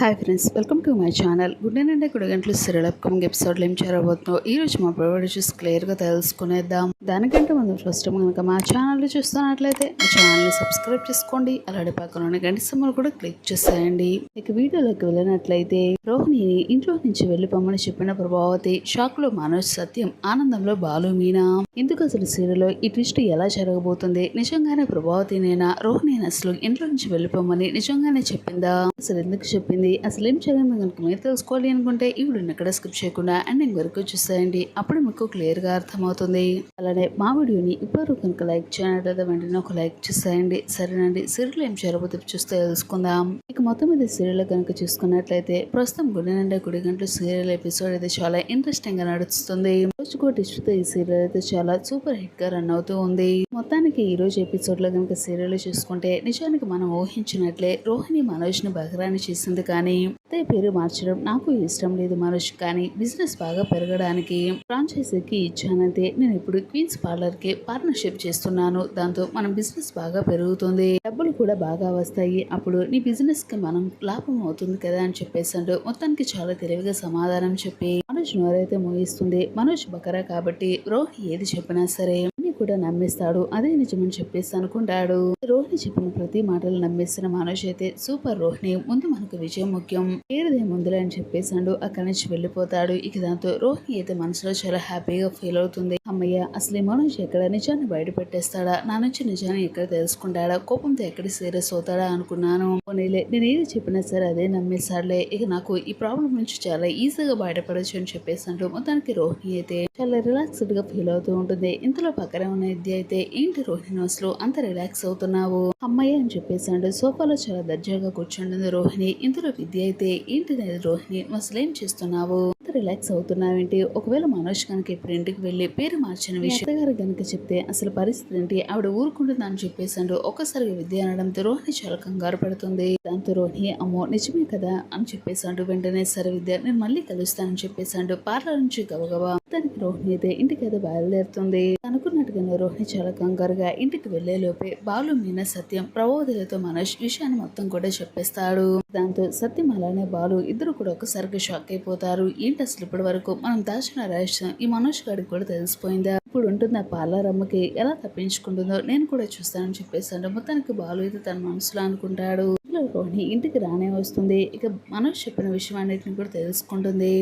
Hi friends welcome to my channel good night Gudi Gantalu serial upcoming ఎపిసోడ్లో ఏం చేరబోతుందో ఈ రోజు మా ప్రొవైడ్ చూసి క్లియర్గా తెలుసుకునేద్దాం. దానికంటే ముందు ఫస్ట్ కనుక మా ఛానల్ చూస్తున్నట్లయితే మా ఛానల్ని సబ్స్క్రైబ్ చేసుకోండి. అలాంటి పక్కన ఉన్న గంట సమ్మలు కూడా క్లిక్ చేసేయండి. ఇక వీడియోలోకి వెళ్ళినట్లయితే రోహిణిని ఇంట్లో నుంచి వెళ్ళిపోమని చెప్పిన ప్రభావతి షాక్లో మనోజ్ సత్యం ఆనందంలో బాలు మీనా. ఎందుకు అసలు సీరియల్లో ఈ ట్విస్ట్ ఎలా జరగబోతుంది? నిజంగానే ప్రభావతినేనా రోహిణి అసలు ఇంట్లో నుంచి వెళ్ళిపోమని నిజంగానే చెప్పిందా? అసలు ఎందుకు చెప్పింది? అసలు ఏం జరిగిందో కనుక మీరు తెలుసుకోవాలి అనుకుంటే ఈ వీడియోని ఎక్కడ స్కిప్ చేయకుండా ఎండింగ్ వరకు చూసేయండి. అప్పుడు మీకు క్లియర్గా అర్థమవుతుంది. అలానే మా వీడియోని ఇప్పుడు కనుక లైక్ చేయనట్లయితే వెంటనే ఒక లైక్ చేసేయండి. సరేనండి సీరియల్ ఏం జరగబోతే చూస్తే తెలుసుకుందాం. ఇక మొత్తం మీద సీరియల్ కనుక చూసుకున్నట్లయితే ప్రస్తుతం గుడి నుండి గుడి గంటలు సీరియల్ ఎపిసోడ్ అయితే చాలా ఇంట్రెస్టింగ్గా నడుస్తుంది. రోజుకో తో ఈ సీరియల్ అయితే చాలా సూపర్ హిట్గా రన్ అవుతూ ఉంది. మొత్తానికి ఈ రోజు ఎపిసోడ్లో కనుక సీరియల్ చూసుకుంటే నిజానికి మనం ఊహించినట్లే రోహిణి మనోజ్ని బహరాన్ని చేసింది కానీ అదే పేరు మార్చడం నాకు ఇష్టం లేదు మనోజ్ కానీ బిజినెస్ బాగా పెరగడానికి ఫ్రాంచైజీకి ఇచ్చానంతే నేను ఇప్పుడు క్వీన్స్ పార్లర్కి పార్ట్నర్షిప్ చేస్తున్నాను. దాంతో మనం బిజినెస్ బాగా పెరుగుతుంది. డబ్బులు కూడా బాగా వస్తాయి. అప్పుడు నీ బిజినెస్కి మనం లాభం అవుతుంది కదా అని చెప్పేసాడు మొత్తానికి చాలా తెలివిగా సమాధానం చెప్పి మనోజ్ నోరైతే మోగిస్తుంది మనోజ్ బకరా కాబట్టి బ్రో ఏది చెప్పినా సరే. కూడా నమ్మేస్తాడు. అదే నిజమని చెప్పేసి అనుకుంటాడు. రోహిణి చెప్పిన ప్రతి మాటలు నమ్మేసిన మనోజ్ అయితే సూపర్ రోహిణి. ముందు మనకు విజయం ముఖ్యం. ఏదే ముందులే అని చెప్పేసాడు అక్కడి నుంచి వెళ్ళిపోతాడు. ఇక దాంతో రోహిణి అయితే మనసులో చాలా హ్యాపీగా ఫీల్ అవుతుంది. అమ్మయ్య అసలు ఈ మనోజ్ ఎక్కడ? నిజాన్ని బయట పెట్టేస్తాడా? నా నుంచి నిజాన్ని ఎక్కడ తెలుసుకుంటాడా? కోపంతో ఎక్కడ సీరియస్ అవుతాడా అనుకున్నాను. పోనీలే నేను ఏది చెప్పినా సరే అదే నమ్మేశాడులే. ఇక నాకు ఈ ప్రాబ్లం నుంచి చాలా ఈజీగా బయటపడచ్చు అని చెప్పేసాడు మొత్తానికి రోహిణి అయితే చాలా రిలాక్స్డ్గా ఫీల్ అవుతూ ఉంటుంది. ఇంతలో పక్కన ఉన్న విద్య అయితే ఏంటి రోహిణి అసలు అంత రిలాక్స్ అవుతున్నావు? అమ్మాయి అని చెప్పేసాడు. సోఫాలో చాలా దర్జాగా కూర్చుంటుంది రోహిణి. ఇంతలో విద్య అయితే ఏంటి రోహిణి? అసలు ఏం చేస్తున్నావు? అంత రిలాక్స్ అవుతున్నావేంటి? ఒకవేళ మనోజ్ కనుక ఇప్పుడు ఇంటికి వెళ్ళి పేరు మార్చిన విషయం గారు కనుక చెప్తే అసలు పరిస్థితి ఏంటి? ఆవిడ ఊరుకుంటుంది అని చెప్పేసాడు. ఒక్కసారిగా విద్య అనడంతో రోహిణి చాలా కంగారు పడుతుంది. దాంతో రోహిణి అమ్మో నిజమే కదా? అని చెప్పేసాడు. వెంటనే సరే విద్య నేను మళ్ళీ కలుస్తానని చెప్పేసాడు. పార్లర్ నుంచి గబగబా దానికి రోహిణి అయితే ఇంటికి అయితే బయలుదేరుతుంది. అనుకున్నట్టుగానే రోహిణి చాలా కంగారుగా ఇంటికి వెళ్ళే లోపే బాలు మీన సత్యం ప్రబోధులతో మనోజ్ విషయాన్ని మొత్తం కూడా చెప్పేస్తాడు. దాంతో సత్యం అలానే బాలు ఇద్దరు కూడా ఒకసారిగా షాక్ అయిపోతారు. ఏంటి అసలు ఇప్పటి వరకు మనం దాచిన రహస్యం? ఈ మనోజ్ గారికి కూడా తెలిసిపోయిందా? ఇప్పుడు ఉంటుంది ఆ పార్లరమ్మకి ఎలా తప్పించుకుంటుందో నేను కూడా చూస్తానని చెప్పేస్తాను మొత్తానికి బాలు అయితే తన మనసులో అనుకుంటాడు. రోహిణి ఇంటికి రానే వస్తుంది. ఇక మనోజ్ చెప్పిన విషయం అన్నిటిని కూడా తెలుసుకుంటుంది.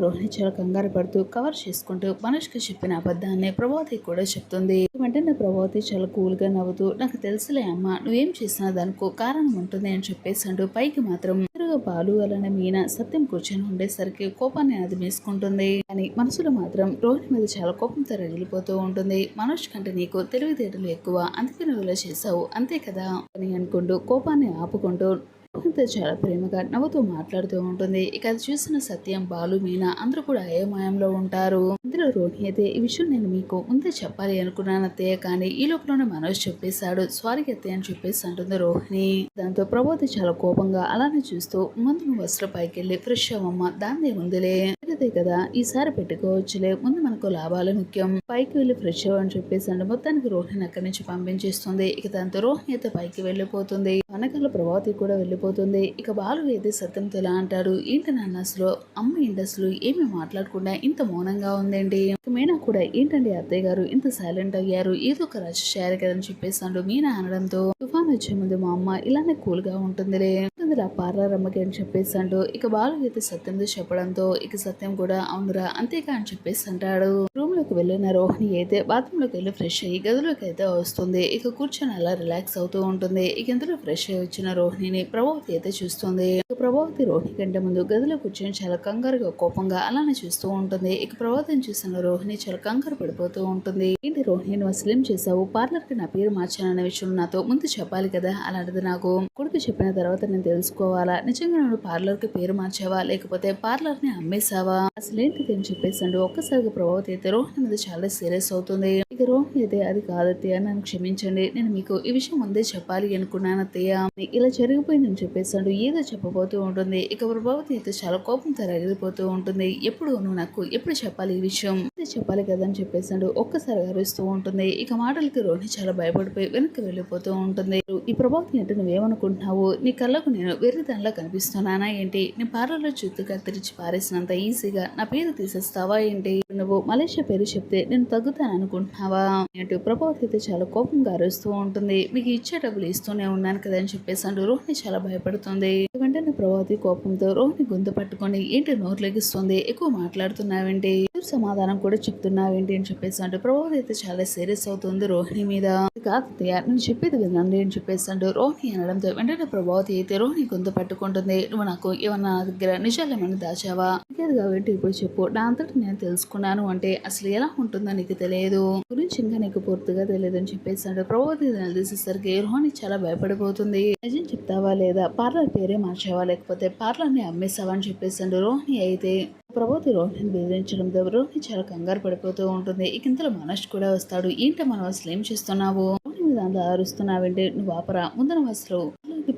రోహిణి చాలా కంగారు పడుతూ కవర్ చేసుకుంటూ మనష్కి చెప్పిన అబద్ధాన్ని ప్రభావతి కూడా చెప్తుంది. వెంటనే ప్రభావతి చాలా కూల్గా నవ్వుతూ నాకు తెలుసులే అమ్మ నువ్వేం చేసినా దానికో కారణం ఉంటుంది అని చెప్పేసాడు పైకి మాత్రం ఎదురుగా బాలు అలానే మీనా సత్యం కూర్చొని ఉండేసరికి కోపాన్ని అది అదిమేసుకుంటుంది. కానీ మనసులో మాత్రం రోహిణి మీద చాలా కోపంతో రగిలిపోతూ ఉంటుంది. మనోజ్ కంటే నీకు తెలివితేటలు ఎక్కువ అందుకే నువ్వు ఇలా చేసావు అంతే కదా అని అనుకుంటూ కోపాన్ని ఆపుకుంటూ అంతే చాలా ప్రేమగా నవ్వుతూ మాట్లాడుతూ ఉంటుంది. ఇక అది చూసిన సత్యం బాలు మీనా అందరూ కూడా అయోమయంలో ఉంటారు. ఇందులో రోహిణి అయితే ఈ విషయం నేను మీకు ముందే చెప్పాలి అనుకున్నాను అత్తయ్య కానీ ఈ లోపలనే మనోజ్ చెప్పేశాడు. సారీ అత్తయ్య అని చెప్పేసి అంటుంది రోహిణి. దాంతో ప్రభాతి చాలా కోపంగా అలానే చూస్తూ ముందు నువ్వు అసలు పైకి వెళ్ళి ఫ్రెష్ అవ్వమ్మ దాన్నే ఉందిలే. అదే కదా ఈసారి పెట్టుకోవచ్చులే. ముందు మనకు లాభాలు ముఖ్యం. పైకి వెళ్ళి ఫ్రెష్ అవ్వని చెప్పేసి మొత్తానికి రోహిణి అక్కడి నుంచి పంపించేస్తుంది. ఇక దాంతో రోహిణి అయితే పైకి వెళ్ళిపోతుంది. వెనకాల ప్రభావతి కూడా వెళ్ళిపోతుంది. ఇక బాలు అయితే సత్యంతో ఇలా అంటారు ఏంటి నాన్న అసలు? అమ్మ ఏంటి అసలు? ఏమి మాట్లాడకుండా ఇంత మౌనంగా ఉందండి. మీనా కూడా ఏంటండి అత్తయ్య గారు? ఇంత సైలెంట్ అయ్యారు. ఏదో ఒక రష్ చేయాలి కదని చెప్పేసాడు మీనా అనడంతో తుఫాన్ వచ్చే ముందు మా అమ్మ ఇలానే కూల్గా ఉంటుందిలే. అందులో పార్లరమ్మకి అని అని అంటూ ఇక బాలు అయితే సత్యంతో చెప్పడంతో ఇక సత్యం కూడా అవునురా అంతేకా అని చెప్పేసి అంటాడు. రూమ్లోకి వెళ్ళిన రోహిణి అయితే బాత్రూమ్లోకి వెళ్ళి ఫ్రెష్ అయ్యి గదిలోకి అయితే వస్తుంది. ఇక కూర్చొని అలా రిలాక్స్ అవుతూ ఉంటుంది. ఇక ఇంతలో ఫ్రెష్ అయ్యి వచ్చిన రోహిణిని ప్రభావతి అయితే చూస్తుంది. ఇక ప్రభావతి రోహిణి కంటే ముందు గదిలో కూర్చొని చాలా కంగారుగా కోపంగా అలానే చూస్తూ ఉంటుంది. ఇక ప్రభావతిని చూసిన రోహిణి చాలా కంగారు పడిపోతూ ఉంటుంది. ఏంటి రోహిణి నువ్వు అసలు ఏం చేసావు పార్లర్కి నా పేరు మార్చాననే విషయం నాతో ముందు చెప్పాలి కదా? అలాంటిది నాకు. కొడుకు చెప్పిన తర్వాత నేను తెలుసుకోవాలా? నిజంగా నువ్వు పార్లర్కి పేరు మార్చావా? లేకపోతే పార్లర్ని అమ్మేశావా? అసలు ఏంటి అని చెప్పేసాడు ఒక్కసారిగా ప్రభావతి అయితే రోహిణి మీద చాలా సీరియస్ అవుతుంది. ఇక రోహిణి అయితే అది కాదత్తయ్య నన్ను క్షమించండి. నేను మీకు ఈ విషయం ముందే చెప్పాలి అనుకున్నాను అత్తయ్య. ఇలా జరిగిపోయిందని చెప్పేసాడు ఏదో చెప్పబోతూ ఉంటుంది. ఇక ప్రభావతి అయితే చాలా కోపంతో రగిలిపోతూ ఉంటుంది. ఎప్పుడు నువ్వు నాకు ఎప్పుడు చెప్పాలి ఈ విషయం? చెప్పాలి కదా అని చెప్పేసాడు ఒక్కసారి అరుస్తూ ఉంటుంది. ఇక మాటలకి రోహిణి చాలా భయపడిపోయి వెనక్కి వెళ్ళిపోతూ ఉంటుంది. ఈ ప్రభావం ఏంటి? నువ్వేమనుకుంటున్నావు? నీ కళ్ళకు నేను వేరే దానిలో కనిపిస్తున్నానా ఏంటి? నీ పార్లర్లో చుట్టూ తెరిచి పారేసినంత ఈజీగా నా పేరు తీసేస్తావా ఏంటి? నువ్వు మలేషియా పేరు చెప్తే నేను తగ్గుతాను అనుకుంటున్నావా? అంటూ ప్రభావతి అయితే చాలా కోపంగా అరుస్తూ ఉంటుంది. మీకు ఇచ్చే డబ్బులు ఇస్తూనే ఉన్నాను కదా అని చెప్పేసాడు రోహిణి చాలా భయపడుతుంది. వెంటనే ప్రభావతి కోపంతో రోహిణి గొంతు పట్టుకొని ఏంటి నోరు లెగిస్తుంది? ఎక్కువ మాట్లాడుతున్నావేంటి? ఎదురు సమాధానం కూడా చెప్తున్నావేంటి అని చెప్పేసాడు ప్రభావతి అయితే చాలా సీరియస్ అవుతుంది రోహిణి మీద. కాదు నేను చెప్పేది వినండి అని చెప్పేసాడు రోహిణి అనడంతో వెంటనే ప్రభావతి అయితే రోహిణి కొంత పట్టుకుంటుంది. నువ్వు నాకు ఏమన్నా నా దగ్గర నిజాలు ఏమైనా దాచావా? లేదు కాబట్టి ఇప్పుడు చెప్పు. నా అంతటి నేను తెలుసుకున్నాను అంటే అసలు ఎలా ఉంటుందో నీకు తెలియదు. గురించి ఇంకా నీకు పూర్తిగా తెలియదు అని చెప్పేసాడు ప్రభావతి తెలిసేసరికి రోహిణి చాలా భయపడిపోతుంది. నిజం చెప్తావా లేదా? పార్లర్ పేరే మార్చావా? లేకపోతే పార్లర్ని అమ్మేసావా అని చెప్పేసాడు రోహిణి అయితే ప్రభావతి రోహిణిని బెదిరించడంతో రోహిణి చాలా కంగారు పడిపోతూ ఉంటుంది. ఇక ఇంతలో మనోజ్ కూడా వస్తాడు. ఏంటో మనం అసలు ఏం చేస్తున్నావు? రోహిణి మీద అంత అరుస్తున్నావంటే? నువ్వు ఆపరా. ముందర నువ్వు అసలు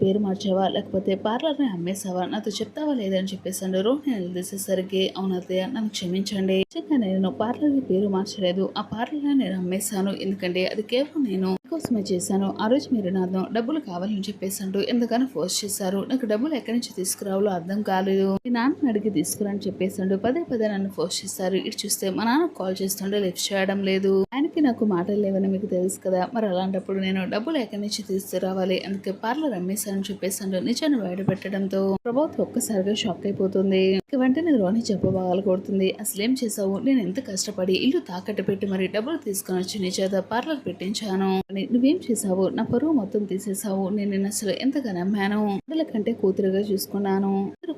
పేరు మార్చావా? లేకపోతే పార్లర్ని అమ్మేసావా నాతో చెప్తావా లేదని చెప్పేసాడు రోహిణి నిలదీసేసరికి అవును నన్ను క్షమించండి. నిజంగా నేను పార్లర్కి పేరు మార్చలేదు. ఆ పార్లర్ నేను అమ్మేశాను. ఎందుకంటే అది కేవలం నేను కోసమే చేశాను. ఆ రోజు మీరు నాతో డబ్బులు కావాలని చెప్పేసాడు ఎందుకని ఫోర్స్ చేశారు? నాకు డబ్బులు ఎక్కడి నుంచి తీసుకురావాలో అర్థం కాలేదు. మీ నాన్న అడిగి తీసుకురని చెప్పేసాడు పదే పదే నన్ను ఫోర్స్ చేశారు. ఇటు చూస్తే మా నాన్న కాల్ చేస్తుంటే లిఫ్ట్ చేయడం లేదు. ఆయనకి నాకు మాటలు లేవని మీకు తెలుసు కదా. మరి అలాంటప్పుడు నేను డబ్బులు ఎక్కడి నుంచి తీసుకురావాలి? అందుకే పార్లర్ అమ్మేశానని చెప్పేసాడు నిజాన్ని బయట పెట్టడంతో ప్రభావతి ఒక్కసారిగా షాక్ అయిపోతుంది. వెంటనే రోని చెప్పబాగాలు కొడుతుంది. అసలు ఏం చేసావు నేను ఎంత కష్టపడి ఇల్లు తాకట్టు పెట్టి మరి డబ్బులు తీసుకొని వచ్చి నీ చేత పార్లర్ పెట్టించాను. అని నువ్వేం చేసావు నా పరువు మొత్తం తీసేసావు నేను నిన్న అసలు ఎంతగా నమ్మాను కోడల కంటే కూతురుగా చూసుకున్నాను.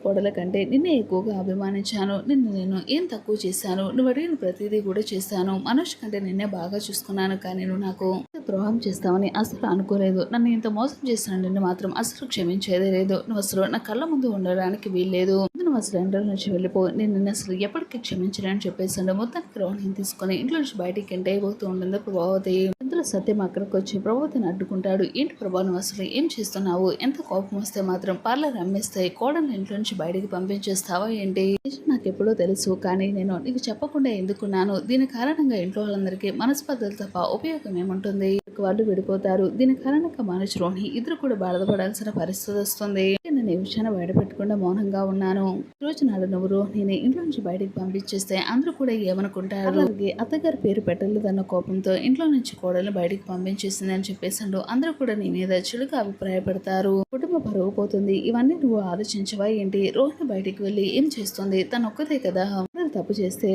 కోడల కంటే నిన్నే ఎక్కువగా అభిమానించాను. నిన్ను నేను ఏం తక్కువ చేశాను? నువ్వు అడిగిన ప్రతిదీ కూడా చేశాను. మనోజ్ కంటే నిన్నే బాగా చూసుకున్నాను. కానీ నువ్వు నాకు ద్రోహం చేస్తావని అసలు అనుకోలేదు. నన్ను ఇంత మోసం చేసిన నిన్ను మాత్రం అసలు క్షమించేదే లేదు. నువ్వు అసలు నా కళ్ళ ముందు ఉండడానికి వీల్లేదు. మా అసలు నుంచి వెళ్ళిపో నేను నిన్న అసలు ఎప్పటికీ క్షమించలేని చెప్పేసాడు మొత్తం రోహిణిని తీసుకొని ఇంట్లో నుంచి బయటికి ఎంట అయిపోతూ ఉంటుంది ప్రభావతి అందులో సత్యం అక్కడికి వచ్చి ప్రభావతిని అడ్డుకుంటాడు. ఏంటి ప్రభావం అసలు ఏం చేస్తున్నావు? ఎంత కోపం వస్తే మాత్రం పార్లర్ అమ్మేస్తే కోడలు ఇంట్లో నుంచి బయటికి పంపించేస్తావా ఏంటి? నాకు ఎప్పుడో తెలుసు కానీ నేను నీకు చెప్పకుండా ఎందుకున్నాను? దీని కారణంగా ఇంట్లో వాళ్ళందరికీ మనస్పర్ధలు తప్ప ఉపయోగం ఏముంటుంది? వాళ్ళు విడిపోతారు. దీని కారణంగా మనోజ్ రోహిణి ఇద్దరు కూడా బాధపడాల్సిన పరిస్థితి వస్తుంది. నేను ఈ విషయాన్ని బయటపెట్టకుండా మౌనంగా ఉన్నాను. రోజు నాడు నువ్వు రోహిణిని ఇంట్లో నుంచి బయటకు పంపించేస్తే అందరూ కూడా ఏమనుకుంటారు? అలాగే అత్తగారి పేరు పెట్టలేదన్న కోపంతో ఇంట్లో నుంచి కోడలు బయటకు పంపించేసింది అని చెప్పేసాడు అందరూ కూడా నీ మీద చెడుగా అభిప్రాయపడతారు. కుటుంబ పరుగు పోతుంది. ఇవన్నీ నువ్వు ఆలోచించవా ఏంటి? రోహిణి బయటికి వెళ్ళి ఏం చేస్తుంది? తను ఒక్కతే కదా? అందరూ తప్పు చేస్తే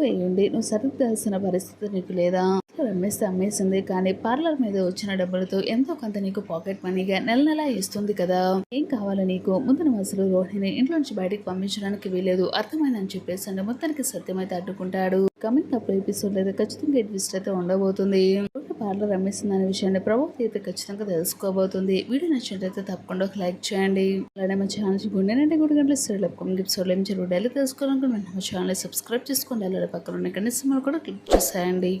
వేయండి నువ్వు సరిదిద్దాల్సిన పరిస్థితి నీకు లేదా? అమ్మేస్తే అమ్మేసింది కానీ పార్లర్ మీద వచ్చిన డబ్బులతో ఎంతో కొంత నీకు పాకెట్ మనీగా నెల నెలా ఇస్తుంది కదా? ఏం కావాలి నీకు? ముందు నువ్వు అసలు రోహిణిని ఇంట్లో నుంచి పంపించడానికి వీలేదు అర్థమైందని చెప్పేసి మొత్తానికి సత్యమైతే అడ్డుకుంటాడు. కమింగ్ అప్ ఎపిసోడ్ అయితే ఖచ్చితంగా ట్విస్ట్ అయితే ఉండబోతుంది. పార్లర్ అమ్మేసింది అనే విషయాన్ని ప్రభుత్వం అయితే ఖచ్చితంగా తెలుసుకోబోతుంది. వీడియో నచ్చినట్లయితే తప్పకుండా ఒక లైక్ చేయండి. అలానే మా ఛానల్ గుండెనంటే గుడి గంటల సరే కమింగ్ ఎపిసోడ్ ఏం జరుగుతుంది డైలీ తెలుసుకోవాలనుకుంటే మా ఛానల్ సబ్స్క్రైబ్ చేసుకోండి. అలాగే పక్కన ఉన్న గంట కూడా క్లిక్ చేసేయండి.